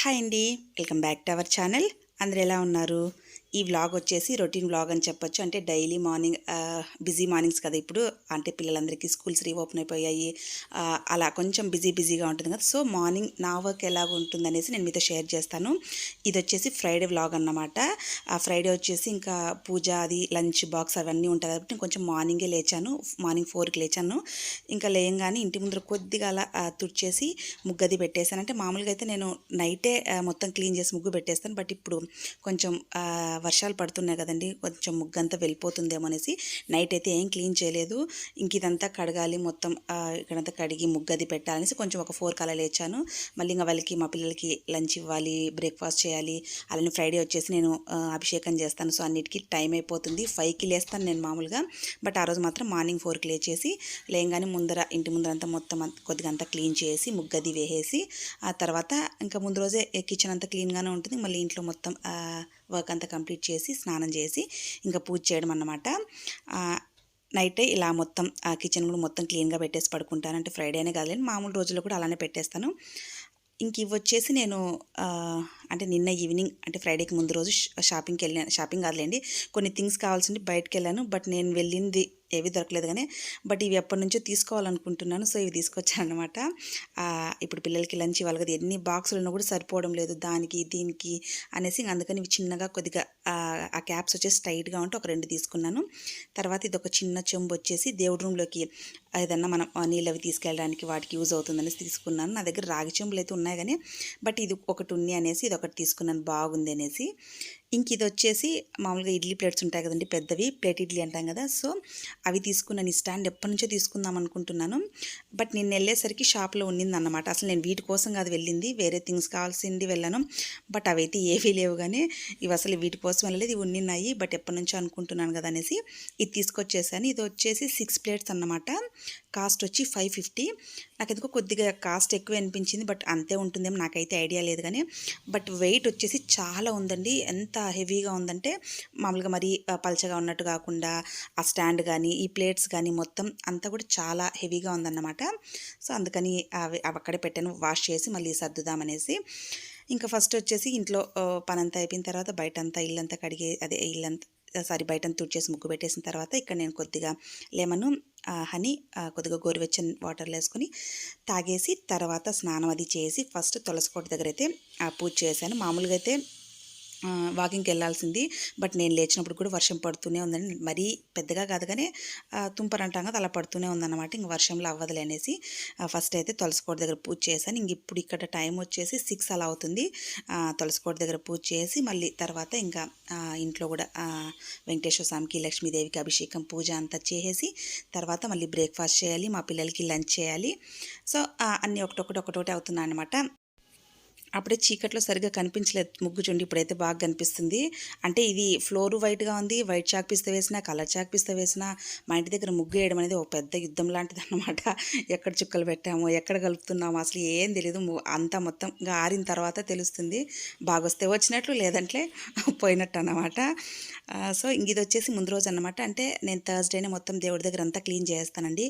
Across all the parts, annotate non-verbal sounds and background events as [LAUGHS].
Hi అండి. Welcome back to our channel. అందరు ఎలా ఉన్నారు? ఈ వ్లాగ్ వచ్చేసి రొటీన్ వ్లాగ్ అని చెప్పొచ్చు. అంటే డైలీ మార్నింగ్ బిజీ మార్నింగ్స్ కదా ఇప్పుడు. అంటే పిల్లలందరికీ స్కూల్స్ రీఓపెన్ అయిపోయాయి. అలా కొంచెం బిజీ బిజీగా ఉంటుంది కదా. సో మార్నింగ్ నా వర్క్ ఎలాగ ఉంటుందనేసి నేను మీతో షేర్ చేస్తాను. ఇది వచ్చేసి ఫ్రైడే వ్లాగ్ అన్నమాట. ఫ్రైడే వచ్చేసి ఇంకా పూజ అది లంచ్ బాక్స్ అవన్నీ ఉంటాయి కాబట్టి నేను కొంచెం మార్నింగే లేచాను. మార్నింగ్ ఫోర్కి లేచాను. ఇంకా లేయంగానే ఇంటి ముందర కొద్దిగా అలా తుడిచేసి ముగ్గది పెట్టేశాను. అంటే మామూలుగా అయితే నేను నైటే మొత్తం క్లీన్ చేసి ముగ్గు పెట్టేస్తాను. బట్ ఇప్పుడు కొంచెం వర్షాలు పడుతున్నాయి కదండి కొంచెం ముగ్గంతా వెళ్ళిపోతుందేమో అనేసి నైట్ అయితే ఏం క్లీన్ చేయలేదు. ఇంక ఇదంతా కడగాలి మొత్తం ఇక్కడంతా కడిగి ముగ్గది పెట్టాలనేసి కొంచెం ఒక ఫోర్ కలా లేచాను. మళ్ళీ ఇంకా వాళ్ళకి మా పిల్లలకి లంచ్ ఇవ్వాలి బ్రేక్ఫాస్ట్ చేయాలి అలానే ఫ్రైడే వచ్చేసి నేను అభిషేకం చేస్తాను. సో అన్నిటికీ టైం అయిపోతుంది. ఫైవ్కి లేస్తాను నేను మామూలుగా. బట్ ఆ రోజు మాత్రం మార్నింగ్ ఫోర్కి లేచేసి లేయంగానే ముందర ఇంటి ముందర అంతా మొత్తం కొద్దిగా అంతా క్లీన్ చేసి ముగ్గది వేసేసి ఆ తర్వాత ఇంకా ముందు రోజే కిచెన్ అంతా క్లీన్గానే ఉంటుంది. మళ్ళీ ఇంట్లో మొత్తం వర్క్ అంతా కంప్లీట్ చేసి స్నానం చేసి ఇంకా పూజ చేయడం అన్నమాట. నైట్ నైటే ఇలా మొత్తం ఆ కిచెన్ కూడా మొత్తం క్లీన్గా పెట్టేసి పడుకుంటాను. అంటే ఫ్రైడేనే కాదు మామూలు రోజుల్లో కూడా అలానే పెట్టేస్తాను. ఇంక ఇవి వచ్చేసి నేను అంటే నిన్న ఈవినింగ్ అంటే ఫ్రైడేకి ముందు రోజు షాపింగ్కి వెళ్ళాను షాపింగ్ కాదులేండి. కొన్ని థింగ్స్ కావాల్సింది బయటకు వెళ్ళాను. బట్ నేను వెళ్ళింది ఏవి దొరకలేదు కానీ బట్ ఇవి ఎప్పటి నుంచో తీసుకోవాలనుకుంటున్నాను. సో ఇవి తీసుకొచ్చాను అనమాట ఇప్పుడు పిల్లలకి లంచ్ ఇవ్వాలి కదా ఎన్ని బాక్సులు ఉన్నా కూడా సరిపోవడం లేదు దానికి దీనికి అనేసి అందుకని ఇవి చిన్నగా కొద్దిగా ఆ, క్యాప్స్ వచ్చేసి టైట్గా ఉంటే ఒక రెండు తీసుకున్నాను. తర్వాత ఇది ఒక చిన్న చెంబు వచ్చేసి దేవుడి రూమ్లోకి ఏదన్నా మనం నీళ్ళు అవి తీసుకెళ్ళడానికి వాటికి యూజ్ అవుతుందనేసి తీసుకున్నాను. నా దగ్గర రాగి చెంబులు అయితే ఉన్నాయి కానీ బట్ ఇది ఒకటి ఉంది అనేసి ఇది ఒకటి తీసుకున్నాను బాగుంది అనేసి. ఇంక ఇది వచ్చేసి మామూలుగా ఇడ్లీ ప్లేట్స్ ఉంటాయి కదండి పెద్దవి. ప్లేట్ ఇడ్లీ అంటాం కదా. సో అవి తీసుకున్నాను ఈ స్టాండ్ ఎప్పటి నుంచో తీసుకుందాం అనుకుంటున్నాను. బట్ నేను వెళ్ళేసరికి షాప్లో ఉండింది అన్నమాట అసలు నేను వీటి కోసం కాదు వెళ్ళింది. వేరే థింగ్స్ కావాల్సింది వెళ్ళాను. బట్ అవైతే ఏవీ లేవు కానీ ఇవి అసలు వీటి కోసం వెళ్ళలేదు. ఇవి ఉండినాయి బట్ ఎప్పటి నుంచో అనుకుంటున్నాను కదా అనేసి ఇది తీసుకొచ్చేసాను. ఇది వచ్చేసి సిక్స్ ప్లేట్స్ అన్నమాట. కాస్ట్ వచ్చి ఫైవ్ ఫిఫ్టీ. నాకు ఎందుకో కొద్దిగా కాస్ట్ ఎక్కువ అనిపించింది. బట్ అంతే ఉంటుందేమో. నాకైతే ఐడియా లేదు కానీ బట్ వెయిట్ వచ్చేసి చాలా ఉందండి. ఎంత హెవీగా ఉందంటే మామూలుగా మరి పల్చగా ఉన్నట్టు కాకుండా ఆ స్టాండ్ కానీ ఈ ప్లేట్స్ కానీ మొత్తం అంతా కూడా చాలా హెవీగా ఉందన్నమాట. సో అందుకని అవి అవి అక్కడే పెట్టాను. వాష్ చేసి మళ్ళీ సర్దుదామనేసి ఇంకా ఫస్ట్ వచ్చేసి ఇంట్లో పనంతా అయిపోయిన తర్వాత బయట అంతా ఇల్లంతా కడిగే అదే ఇల్లంతా సారీ బయట తుడిచేసి ముగ్గు పెట్టేసిన తర్వాత ఇక్కడ నేను కొద్దిగా లెమను హనీ కొద్దిగా గోరువెచ్చని వాటర్లో వేసుకొని తాగేసి తర్వాత స్నానం అది చేసి ఫస్ట్ తులసి కోట దగ్గర అయితే పూజ చేశాను. మామూలుగా అయితే వాకింగ్కి వెళ్ళాల్సింది. బట్ నేను లేచినప్పుడు కూడా వర్షం పడుతూనే ఉందండి. మరీ పెద్దగా కాదు కానీ ఆ, తుంపర అంటాం కదా అలా పడుతూనే ఉందన్నమాట. ఇంక వర్షంలో అవ్వదులే అనేసి ఫస్ట్ అయితే తులసికోట దగ్గర పూజ చేశాను. ఇంక ఇప్పుడు ఇక్కడ టైం వచ్చేసి సిక్స్ అలా అవుతుంది. తులసికోట దగ్గర పూజ చేసి మళ్ళీ తర్వాత ఇంకా ఇంట్లో కూడా వెంకటేశ్వర స్వామికి లక్ష్మీదేవికి అభిషేకం పూజ అంతా చేసేసి తర్వాత మళ్ళీ బ్రేక్ఫాస్ట్ చేయాలి. మా పిల్లలకి లంచ్ చేయాలి. సో అన్నీ ఒకటొకటి ఒకటొకటి అవుతున్నాయి అనమాట అప్పుడే చీకట్లో సరిగ్గా కనిపించలేదు ముగ్గు చూడండి ఇప్పుడైతే బాగా కనిపిస్తుంది. అంటే ఇది ఫ్లోర్ వైట్గా ఉంది వైట్ చాక్ పిస్త వేసినా కలర్ చాక్ పిస్త వేసినా మా ఇంటి దగ్గర ముగ్గు వేయడం అనేది ఒక పెద్ద యుద్ధం లాంటిది అనమాట ఎక్కడ చుక్కలు పెట్టాము ఎక్కడ కలుపుతున్నాము అసలు ఏం తెలియదు అంతా మొత్తం ఇంకా ఆరిన తర్వాత తెలుస్తుంది. బాగా వస్తే వచ్చినట్లు లేదంటే పోయినట్టు అన్నమాట. సో ఇంక ఇది వచ్చేసి ముందు రోజు అన్నమాట. అంటే నేను థర్స్డేనే మొత్తం దేవుడి దగ్గర అంతా క్లీన్ చేస్తానండి.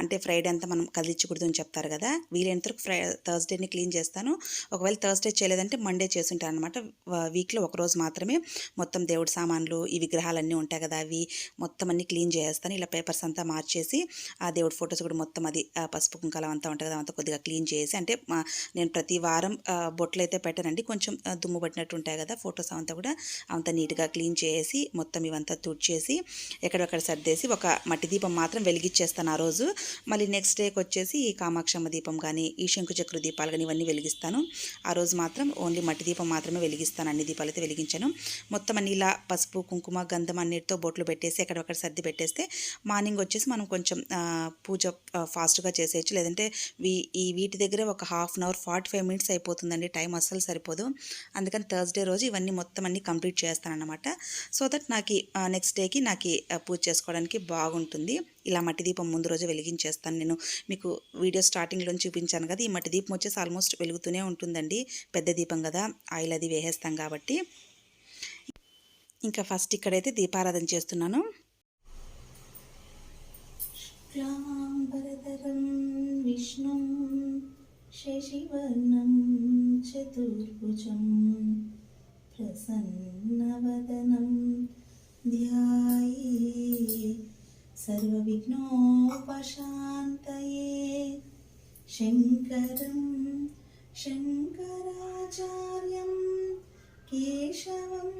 అంటే ఫ్రైడే అంతా మనం కదిలించకూడదు అని చెప్తారు కదా. వీలైనంత వరకు ఫ్రై థర్స్డేని క్లీన్ చేస్తాను. ఒకవేళ థర్స్డే చేయలేదంటే మండే చేసుంటాను అనమాట వీక్లో ఒకరోజు మాత్రమే మొత్తం దేవుడి సామాన్లు ఈ విగ్రహాలన్నీ ఉంటాయి కదా అవి మొత్తం అన్ని క్లీన్ చేస్తాను ఇలా పేపర్స్ అంతా మార్చేసి ఆ దేవుడి ఫొటోస్ కూడా మొత్తం అది పసుపు కుంకాలం అంతా ఉంటుంది కదా అంతా కొద్దిగా క్లీన్ చేసి అంటే నేను ప్రతి వారం బొట్లు అయితే పెట్టానండి. కొంచెం దుమ్ము పట్టినట్టు ఉంటాయి కదా ఫొటోస్ అంతా కూడా అంత నీట్గా క్లీన్ చేసి మొత్తం ఇవంతా తుడిచేసి ఎక్కడొక్కడ సర్దేసి ఒక మట్టి దీపం మాత్రం వెలిగించేస్తాను ఆ రోజు. మళ్ళీ నెక్స్ట్ డేకి వచ్చేసి ఈ కామాక్షమ్మ దీపం కానీ ఈ శంకు చక్ర దీపాలు కానీ ఇవన్నీ వెలిగిస్తాను. ఆ రోజు మాత్రం ఓన్లీ మట్టి దీపం మాత్రమే వెలిగిస్తాను. అన్ని దీపాలు అయితే వెలిగించాను. మొత్తం అన్ని ఇలా పసుపు కుంకుమ గంధం అన్నిటితో బొట్లు పెట్టేసి ఎక్కడొక్కడ సర్ది పెట్టేస్తే మార్నింగ్ వచ్చేసి మనం కొంచెం పూజ ఫాస్ట్గా చేసేయచ్చు. లేదంటే వీ ఈ వీటి దగ్గర ఒక half an hour forty five minutes అయిపోతుందండి. టైం అస్సలు సరిపోదు. అందుకని థర్స్డే రోజు ఇవన్నీ మొత్తం అన్ని కంప్లీట్ చేస్తానన్నమాట. సో దట్ నాకు నెక్స్ట్ డేకి నాకు పూజ చేసుకోవడానికి బాగుంటుంది. ఇలా మట్టి దీపం ముందు రోజు వెలిగించేస్తాను నేను. మీకు వీడియో స్టార్టింగ్లో చూపించాను కదా ఈ మట్టి దీపం వచ్చేసి ఆల్మోస్ట్ వెలుగుతూనే ఉంటుందండి. పెద్ద దీపం కదా ఆయిల్ అది వేసేస్తాం కాబట్టి. ఇంకా ఫస్ట్ ఇక్కడైతే దీపారాధన చేస్తున్నాను. విష్ణు ప్రసన్నవదనం ధ్యాయే सर्वविघ्नोपशान्तये शङ्करं शङ्कराचार्यं केशवं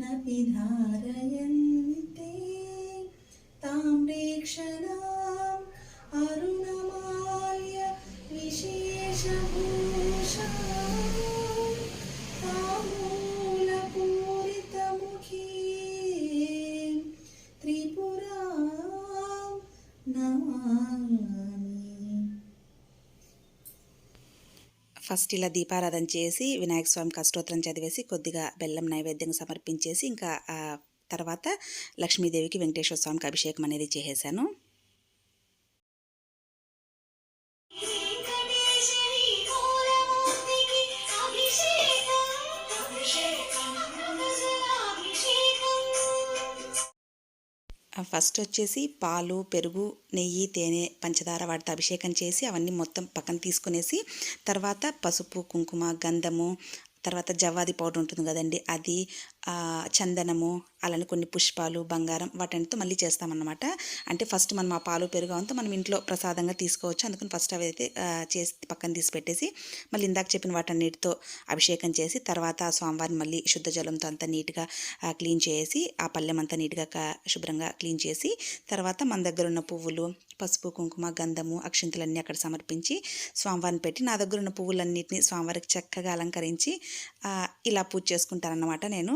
സ്വപ്നപിധാരയ ఫస్ట్ ఇలా దీపారాధన చేసి వినాయక స్వామికి అష్టోత్తరం చదివేసి కొద్దిగా బెల్లం నైవేద్యం సమర్పించేసి ఇంకా తర్వాత లక్ష్మీదేవికి వెంకటేశ్వర స్వామికి అభిషేకం అనేది చేసేసాను. ఫస్ట్ వచ్చేసి పాలు పెరుగు నెయ్యి తేనె పంచదార వాటితో అభిషేకం చేసి అవన్నీ మొత్తం పక్కన తీసుకునేసి తర్వాత పసుపు కుంకుమ గంధము తర్వాత జవ్వాది పౌడర్ ఉంటుంది కదండి అది చందనము అలానే కొన్ని పుష్పాలు బంగారం వాటితో మళ్ళీ చేస్తామన్నమాట. అంటే ఫస్ట్ మనం ఆ పాలు పెరుగు అంతా మనం ఇంట్లో ప్రసాదంగా తీసుకోవచ్చు. అందుకని ఫస్ట్ అవి అయితే చేసి పక్కన తీసి పెట్టేసి మళ్ళీ ఇందాక చెప్పిన వాటన్నిటితో అభిషేకం చేసి తర్వాత ఆ స్వామివారిని మళ్ళీ శుద్ధ జలంతో అంతా నీట్గా క్లీన్ చేసి ఆ పళ్ళెం అంతా నీట్గా శుభ్రంగా క్లీన్ చేసి తర్వాత మన దగ్గర ఉన్న పువ్వులు పసుపు కుంకుమ గంధము అక్షింతలన్నీ అక్కడ సమర్పించి స్వామివారిని పెట్టి నా దగ్గర ఉన్న పువ్వులన్నిటిని స్వామివారికి చక్కగా అలంకరించి ఇలా పూజ చేసుకుంటానన్నమాట నేను.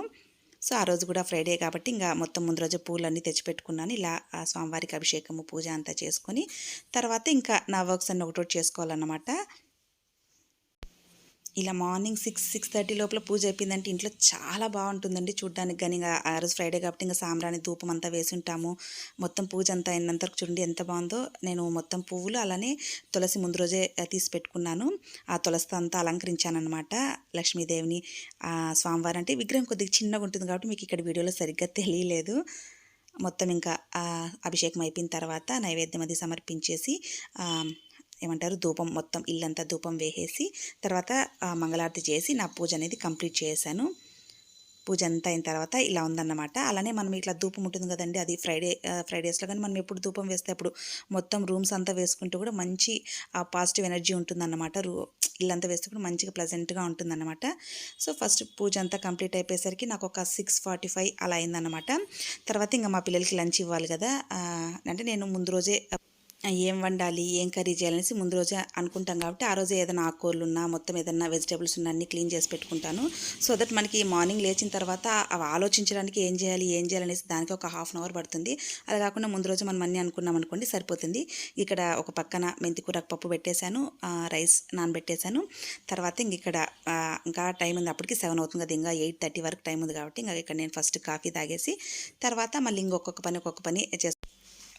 సో ఆ రోజు కూడా ఫ్రైడే కాబట్టి ఇంకా మొత్తం ముందు రోజు పూలన్నీ తెచ్చిపెట్టుకున్నాను. ఇలా ఆ స్వామివారికి అభిషేకము పూజ అంతా చేసుకొని తర్వాత ఇంకా నా వర్క్స్ అన్ని ఒకటోటి చేసుకోవాలన్నమాట. ఇలా మార్నింగ్ సిక్స్ సిక్స్ థర్టీ లోపల పూజ అయిపోయిందంటే ఇంట్లో చాలా బాగుంటుందండి చూడ్డానికి కానీ ఇంకా ఆ రోజు ఫ్రైడే కాబట్టి ఇంకా సాంబ్రాణి ధూపం అంతా వేసి ఉంటాము మొత్తం పూజ అంతా అయినంత వరకు చూడండి ఎంత బాగుందో. నేను మొత్తం పువ్వులు అలానే తులసి ముందు రోజే తీసి పెట్టుకున్నాను. ఆ తులసితో అంతా అలంకరించాను అనమాట లక్ష్మీదేవిని. ఆ, స్వామివారు అంటే విగ్రహం కొద్దిగా చిన్నగా ఉంటుంది కాబట్టి మీకు ఇక్కడ వీడియోలో సరిగ్గా తెలియలేదు. మొత్తం ఇంకా అభిషేకం అయిపోయిన తర్వాత నైవేద్యం అది సమర్పించేసి ఏమంటారు ధూపం మొత్తం ఇల్లంతా ధూపం వేసేసి తర్వాత మంగళారతి చేసి నా పూజ అనేది కంప్లీట్ చేశాను. పూజ అంతా అయిన తర్వాత ఇలా ఉందన్నమాట. అలానే మనం ఇట్లా ధూపం ఉంటుంది కదండి అది ఫ్రైడే ఫ్రైడేస్లో కానీ మనం ఎప్పుడు ధూపం వేస్తే అప్పుడు మొత్తం రూమ్స్ అంతా వేసుకుంటే కూడా మంచి పాజిటివ్ ఎనర్జీ ఉంటుందన్నమాట. రూ ఇల్లంతా వేస్తే కూడా మంచిగా ప్లజెంట్గా ఉంటుందన్నమాట. సో ఫస్ట్ పూజ అంతా కంప్లీట్ అయిపోయేసరికి నాకు ఒక సిక్స్ ఫార్టీ ఫైవ్ అలా అయిందన్నమాట. తర్వాత ఇంకా మా పిల్లలకి లంచ్ ఇవ్వాలి కదా అంటే నేను ముందు రోజే ఏం వండాలి ఏం కర్రీ చేయాలనేసి ముందు రోజే అనుకుంటాం కాబట్టి ఆ రోజే ఏదైనా ఆకుకూరలు ఉన్నా మొత్తం ఏదైనా వెజిటేబుల్స్ ఉన్నా అన్ని క్లీన్ చేసి పెట్టుకుంటాను. సో దట్ మనకి మార్నింగ్ లేచిన తర్వాత అవి ఆలోచించడానికి ఏం చేయాలి ఏం చేయాలనేసి దానికి ఒక హాఫ్ అన్ అవర్ పడుతుంది. అలా కాకుండా ముందు రోజు మనం అన్నీ అనుకున్నాం అనుకోండి సరిపోతుంది. ఇక్కడ ఒక పక్కన మెంతికూర పప్పు పెట్టేశాను రైస్ నానబెట్టేశాను. తర్వాత ఇంక ఇక్కడ ఇంకా టైం ఉంది అప్పటికి సెవెన్ అవుతుంది కదా ఇంకా ఎయిట్ థర్టీ వరకు టైం ఉంది కాబట్టి ఇంకా ఇక్కడ నేను ఫస్ట్ కాఫీ తాగేసి తర్వాత మళ్ళీ ఇంకొక పని ఒక్కొక్క పని చేస్తాను.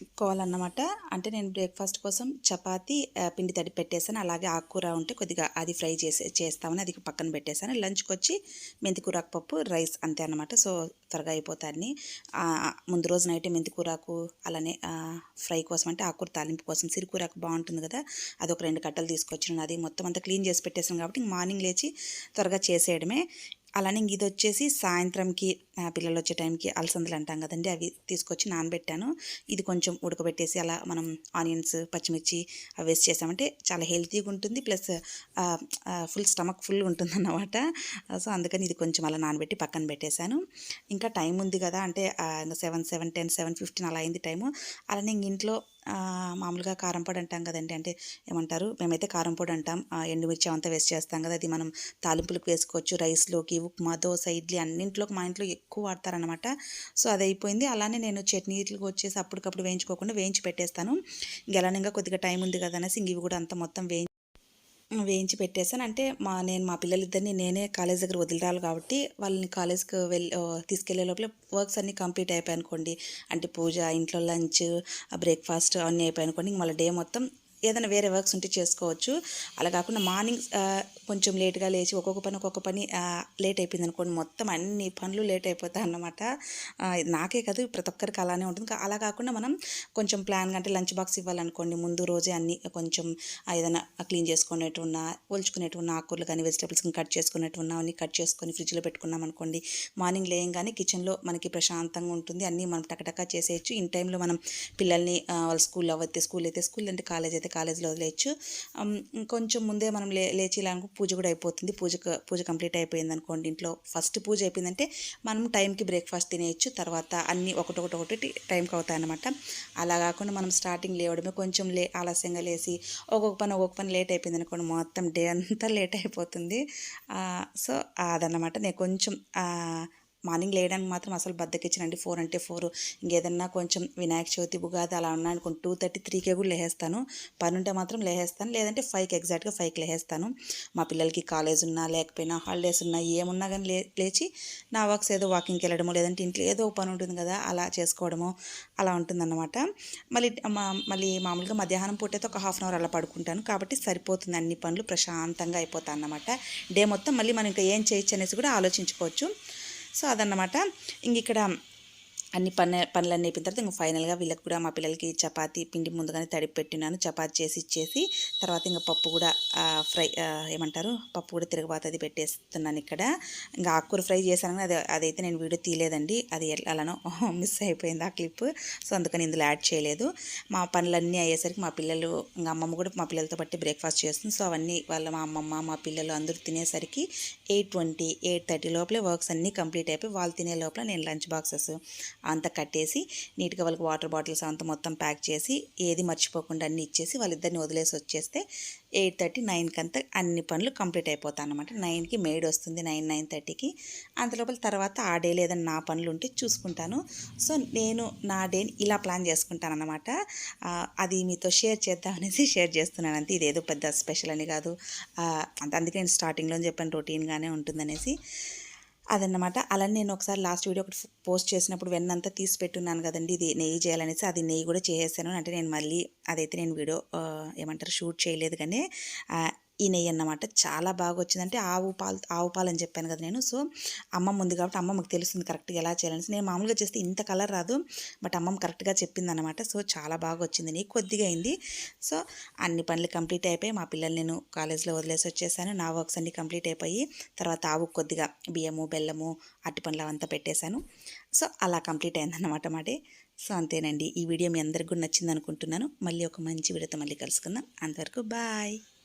కోవాలన్నమాట అంటే నేను బ్రేక్ఫాస్ట్ కోసం చపాతి పిండి తడి పెట్టేసాను అలాగే ఆకుకూర ఉంటే కొద్దిగా అది ఫ్రై చేసి చేస్తామని అది పక్కన పెట్టేశాను. లంచ్కి వచ్చి మెంతికూరాకు పప్పు రైస్ అంతే అనమాట సో త్వరగా అయిపోతాయని ముందు రోజు నైట్ మెంతికూరకు అలానే ఫ్రై కోసం అంటే ఆకుకూర తాలింపు కోసం సిరికూరకు బాగుంటుంది కదా. అది ఒక రెండు కట్టలు తీసుకొచ్చిన అది మొత్తం అంతా క్లీన్ చేసి పెట్టేసాను కాబట్టి మార్నింగ్ లేచి త్వరగా చేసేయడమే. అలానే ఇంక ఇది వచ్చేసి సాయంత్రంకి పిల్లలు వచ్చే టైంకి అలసందలు అంటాం కదండి అవి తీసుకొచ్చి నానబెట్టాను. ఇది కొంచెం ఉడకబెట్టేసి అలా మనం ఆనియన్స్ పచ్చిమిర్చి అవి వేసి చేసామంటే చాలా హెల్తీగా ఉంటుంది. ప్లస్ ఫుల్ స్టమక్ ఫుల్ ఉంటుంది అన్నమాట సో అందుకని ఇది కొంచెం అలా నానబెట్టి పక్కన పెట్టేశాను. ఇంకా టైం ఉంది కదా అంటే seven seven ten seven fifteen అలా అయింది టైము. అలానే ఇంక ఇంట్లో మామూలుగా కారం పొడి అంటాం కదండి. అంటే ఏమంటారు? మేమైతే కారం పొడి అంటాం. ఎండుమిర్చి అంతా వేస్ట్ చేస్తాం కదా. అది మనం తాలింపులకు వేసుకోవచ్చు రైస్లోకి ఉప్మా దోశ ఇడ్లీ అన్నింట్లోకి మా ఇంట్లో ఎక్కువ వాడతారనమాట సో అది అయిపోయింది. అలానే నేను చట్నీలకు వచ్చేసి అప్పటికప్పుడు వేయించుకోకుండా వేయించి పెట్టేస్తాను. గెలనంగా ఇంకా కొద్దిగా టైం ఉంది కదా అనేసి ఇంక ఇవి కూడా అంత మొత్తం వేయించి వేయించి పెట్టేశాను. అంటే మా నేను మా పిల్లలిద్దరిని నేనే కాలేజ్ దగ్గర వదిలిరాలి కాబట్టి వాళ్ళని కాలేజ్కి వెళ్ళి తీసుకెళ్ళే లోపల వర్క్స్ అన్నీ కంప్లీట్ అయిపోయాయి అనుకోండి అంటే పూజ ఇంట్లో లంచ్ బ్రేక్ఫాస్ట్ అన్నీ అయిపోయాయి అనుకోండి ఇంక మళ్ళీ డే మొత్తం ఏదైనా వేరే వర్క్స్ ఉంటే చేసుకోవచ్చు. అలా కాకుండా మార్నింగ్ కొంచెం లేట్గా లేచి ఒక్కొక్క పని ఒక్కొక్క పని లేట్ అయిపోయింది అనుకోండి మొత్తం అన్ని పనులు లేట్ అయిపోతాయి అన్నమాట. నాకే కాదు ప్రతి ఒక్కరికి అలానే ఉంటుంది. అలా కాకుండా మనం కొంచెం ప్లాన్ అంటే లంచ్ బాక్స్ ఇవ్వాలనుకోండి ముందు రోజే అన్ని కొంచెం ఏదైనా క్లీన్ చేసుకునేటు ఉన్న ఒలుచుకునేట్టు ఉన్న ఆకుకూరలు కానీ వెజిటేబుల్స్ కట్ చేసుకునేట్టు ఉన్న అన్ని కట్ చేసుకొని ఫ్రిడ్జ్లో పెట్టుకున్నాం అనుకోండి మార్నింగ్ లేయంగానే కిచెన్లో మనకి ప్రశాంతంగా ఉంటుంది. అన్నీ మనం టకటకా చేసేయచ్చు. ఇన్ టైంలో మనం పిల్లల్ని వాళ్ళ స్కూల్లో అయితే స్కూల్ అయితే స్కూల్ అంటే కాలేజ్ అయితే కాలేజీలో వదిలేయచ్చు. కొంచెం ముందే మనం లే లేచి ఇలా అనుకో పూజ కూడా అయిపోతుంది. పూజ పూజ కంప్లీట్ అయిపోయింది అనుకోండి ఇంట్లో. ఫస్ట్ పూజ అయిపోయిందంటే మనం టైంకి బ్రేక్ఫాస్ట్ తినేయచ్చు. తర్వాత అన్నీ ఒకటొకటి ఒకటి టైంకి అవుతాయి అనమాట అలా కాకుండా మనం స్టార్టింగ్ లేవడమే కొంచెం లే ఆలస్యంగా లేసి ఒక్కొక్క పని ఒక్కొక్క పని లేట్ అయిపోయింది అనుకోండి మొత్తం డే అంతా [LAUGHS] లేట్ అయిపోతుంది. సో అదన్నమాట. నేను కొంచెం మార్నింగ్ లేయడానికి మాత్రం అసలు బద్దకిచ్చినండి. ఫోర్ అంటే ఫోర్. ఇంకేదన్నా కొంచెం వినాయక చవితి ఉగాది అలా ఉన్నా అనుకోండి టూ థర్టీ త్రీకే కూడా లేహేస్తాను పని ఉంటే మాత్రం లేహేస్తాను లేదంటే ఫైవ్కి ఎగ్జాక్ట్గా ఫైవ్కి లేహేస్తాను మా పిల్లలకి కాలేజ్ ఉన్నా లేకపోయినా హాలిడేస్ ఉన్నా ఏమున్నా కానీ లే లేచి నా వర్క్స్ ఏదో వాకింగ్కి వెళ్ళడమో లేదంటే ఇంట్లో ఏదో ఒక పని ఉంటుంది కదా అలా చేసుకోవడమో అలా ఉంటుందన్నమాట. మళ్ళీ మళ్ళీ మామూలుగా మధ్యాహ్నం పూట అయితే ఒక హాఫ్ అన్ అవర్ అలా పడుకుంటాను. కాబట్టి సరిపోతుంది అన్ని పనులు ప్రశాంతంగా అయిపోతాయి అన్నమాట డే మొత్తం మళ్ళీ మనం ఇంకా ఏం చేయొచ్చు అనేసి కూడా ఆలోచించుకోవచ్చు. సో అదన్నమాట. ఇంక ఇక్కడ అన్ని పని పనులన్నీ అయిపోయిన తర్వాత ఇంకా ఫైనల్గా వీళ్ళకి కూడా మా పిల్లలకి చపాతి పిండి ముందుగానే తడిపి పెట్టినాను. చపాతి చేసి ఇచ్చేసి తర్వాత ఇంకా పప్పు కూడా ఫ్రై ఏమంటారు? పప్పు కూడా తిరగబాత అది పెట్టేస్తున్నాను ఇక్కడ. ఇంకా ఆకుకూర ఫ్రై చేశాను కానీ అది అదైతే నేను వీడియో తీయలేదండి. అది అలానో [LAUGHS] మిస్ అయిపోయింది ఆ క్లిప్. సో అందుకని ఇందులో యాడ్ చేయలేదు. మా పనులన్నీ అయ్యేసరికి మా పిల్లలు ఇంకా అమ్మమ్మ కూడా మా పిల్లలతో బట్టి బ్రేక్ఫాస్ట్ చేస్తుంది. సో అవన్నీ వాళ్ళ మా అమ్మమ్మ మా పిల్లలు అందరూ తినేసరికి ఎయిట్ ట్వంటీ ఎయిట్ థర్టీ లోపలే వర్క్స్ అన్నీ కంప్లీట్ అయిపోయి వాళ్ళు తినే లోపల నేను లంచ్ బాక్సెస్ అంత కట్టేసి నీట్గా వాళ్ళకి వాటర్ బాటిల్స్ అంతా మొత్తం ప్యాక్ చేసి ఏది మర్చిపోకుండా అన్ని ఇచ్చేసి వాళ్ళిద్దరిని వదిలేసి వచ్చేస్తే ఎయిట్ థర్టీ నైన్కి అంతా అన్ని పనులు కంప్లీట్ అయిపోతాయి అనమాట నైన్కి మేడ్ వస్తుంది నైన్ నైన్ థర్టీకి. అంతలోపల తర్వాత ఆ డే లేదని నా పనులు ఉంటే చూసుకుంటాను. సో నేను నా డేని ఇలా ప్లాన్ చేసుకుంటాను అనమాట అది మీతో షేర్ చేద్దామనేసి షేర్ చేస్తున్నాను అంతే. ఇదేదో పెద్ద స్పెషల్ అని కాదు. అంత- అందుకే నేను స్టార్టింగ్లో చెప్పాను రొటీన్గానే ఉంటుందనేసి. అదన్నమాట. అలానే నేను ఒకసారి లాస్ట్ వీడియో ఒకటి పోస్ట్ చేసినప్పుడు వెన్నంతా తీసి పెట్టున్నాను కదండి ఇది నెయ్యి చేయాలనేసి అది నెయ్యి కూడా చేసేసాను. అంటే నేను మళ్ళీ అదైతే నేను వీడియో ఏమంటారు షూట్ చేయలేదు కానీ ఈ నెయ్యి అన్నమాట. చాలా బాగా వచ్చిందంటే ఆవు పాలు ఆవు పాలు అని చెప్పాను కదా నేను. సో అమ్మమ్మ ఉంది కాబట్టి అమ్మమ్మకి తెలుస్తుంది కరెక్ట్గా ఎలా చేయాలని నేను మామూలుగా చేస్తే ఇంత కలర్ రాదు బట్ అమ్మమ్మ కరెక్ట్గా చెప్పింది అనమాట సో చాలా బాగా వచ్చింది నీకు కొద్దిగా అయింది. సో అన్ని పనులు కంప్లీట్ అయిపోయి మా పిల్లల్ని నేను కాలేజ్లో వదిలేసి వచ్చేసాను. నా వర్క్స్ అన్ని కంప్లీట్ అయిపోయి తర్వాత ఆవు కొద్దిగా బియ్యము బెల్లము అట్టి పనులు అవంతా పెట్టేశాను. సో అలా కంప్లీట్ అయిందన్నమాట మా డే. సో అంతేనండి. ఈ వీడియో మీ అందరికి కూడా నచ్చింది అనుకుంటున్నాను మళ్ళీ ఒక మంచి వీడియోతో మళ్ళీ కలుసుకుందాం. అంతవరకు బాయ్.